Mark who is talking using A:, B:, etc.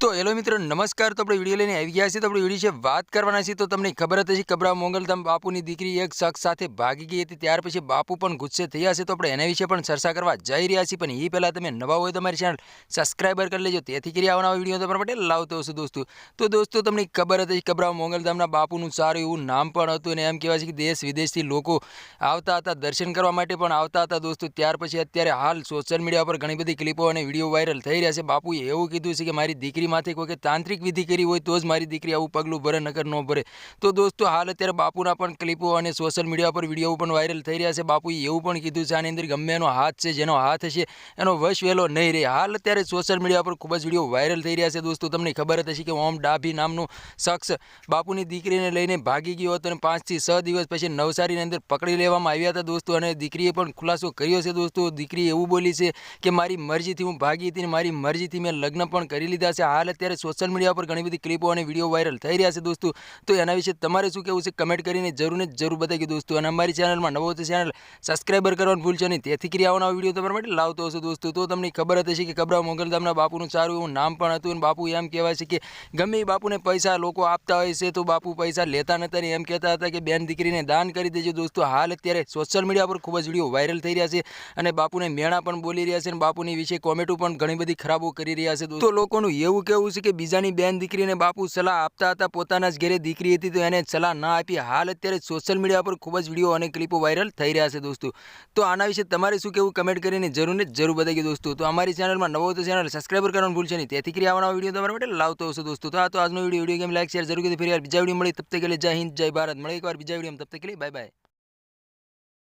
A: તો હેલો મિત્રો, નમસ્કાર. તો આપણે વીડિયો લઈને આવી ગયા છીએ. તો આપણે વીડિયો છે વાત કરવાના છીએ. તો તમને ખબર હતી કબરા મોંગલધામ બાપુની દીકરી એક શખ્સ સાથે ભાગી ગઈ હતી. ત્યાર પછી બાપુ પણ ગુસ્સે થયા છે. તો આપણે એના વિશે પણ ચર્ચા કરવા જઈ રહ્યા છીએ. પણ એ પહેલાં તમે નવા હોય તમારી મારી ચેનલ સબસ્ક્રાઈબર કરી લેજો. તેથી કરી આવવાના વીડિયો તમારા માટે લાવતો હશે દોસ્તો. તો દોસ્તો, તમને ખબર હતી કબરા મોંગલધામના બાપુનું સારું એવું નામ પણ હતું. અને એમ કહેવાય છે કે દેશ વિદેશથી લોકો આવતા હતા, દર્શન કરવા માટે પણ આવતા હતા દોસ્તો. ત્યાર પછી અત્યારે હાલ સોશિયલ મીડિયા પર ઘણી બધી ક્લિપો અને વીડિયો વાયરલ થઈ રહ્યા છે. બાપુએ એવું કીધું છે કે મારી દીકરીમાંથી કોઈ તાંત્રિક વિધિ કરી હોય તો જ મારી દીકરી આવું પગલું ભરે, નકર ન ભરે. તો દોસ્તો, હાલ અત્યારે બાપુના પણ ક્લિપો અને સોશિયલ મીડિયા પર વીડિયો પણ વાયરલ થઈ રહ્યા છે. બાપુએ એવું પણ કીધું છે, આની અંદર ગમે એનો હાથ છે, જેનો હાથ હશે, એનો વશ વહેલો નહીં રહે. હાલ અત્યારે સોશિયલ મીડિયા પર ખૂબ જ વીડિયો વાયરલ થઈ રહ્યા છે દોસ્તો. તમને ખબર જ હશે કે ઓમ ડાભી નામનો શખ્સ બાપુની દીકરીને લઈને ભાગી ગયો હતો અને પાંચથી છ દિવસ પછી નવસારીની અંદર પકડી લેવામાં આવ્યા હતા દોસ્તો અને દીકરીએ પણ ખુલાસો કર્યો છે દોસ્તો. દીકરી એવું બોલી છે કે, મારી મરજીથી હું ભાગી હતી અને મારી મરજીથી મેં લગ્ન પણ કરી લીધા છે. હાલ અત્યારે સોશિયલ મીડિયા પર ઘણી બધી ક્લિપો અને વીડિયો વાયરલ થઈ રહ્યા છે દોસ્તો. તો એના વિશે તમારે શું કહેવું છે? કમેન્ટ કરીને જરૂર ને જરૂર બતાવી દોસ્તો. અને અમારી ચેનલમાં નવો ચેનલ સબસ્ક્રાઈબર કરવાનું ભૂલશો નહીં. તેથી કરી વીડિયો તમારા માટે લાવતો હશે દોસ્તો. તો તમને ખબર હતી કે કબરા મોગલધામના બાપુનું સારું એવું નામ પણ હતું અને બાપુ એમ કહેવાય છે કે ગમે બાપુને પૈસા લોકો આપતા હોય છે તો બાપુ પૈસા લેતા નતા ને એમ કહેતા હતા કે બેન દીકરીને દાન કરી દેજો દોસ્તો. હાલ અત્યારે સોશિયલ મીડિયા પર ખૂબ જ વીડિયો વાયરલ થઈ રહ્યા છે અને બાપુને મેણા પણ બોલી રહ્યા છે અને બાપુની વિશે કોમેન્ટો પણ ઘણી બધી ખરાબો કરી રહ્યા છે દોસ્તો. લોકોનું એવું કહેવું છે કે બીજાની બેન દીકરીને બાપુ સલાહ આપતા હતા, પોતાના જ ઘરે દીકરી હતી, તો એને સલાહ ના આપી. હાલ અત્યારે સોશિયલ મીડિયા પર ખૂબ જ વીડિયો અને ક્લિપો વાયરલ થઈ રહ્યા છે દોસ્તો. તો આના વિશે તમારે શું કહેવું કમેન્ટ કરીને જરૂરને જરૂર બતાવી દોસ્તો. તો અમારી ચેનલમાં નવો તો ચેનલ સબસ્ક્રાઈબર કરવાનું ભૂલશે નહીં. તેથી કરી આવવાનો વીડિયો તમારા માટે લાવતો હશે દોસ્તો. તો આ તો આજનો video video game like share જરૂર કીધું ફરી યાર બીજા વીડિયો મળી તબ તક કે જય હિન્દ, જય ભારત. મળી એકવાર બીજા વીડિયો તબ કે બાય બાય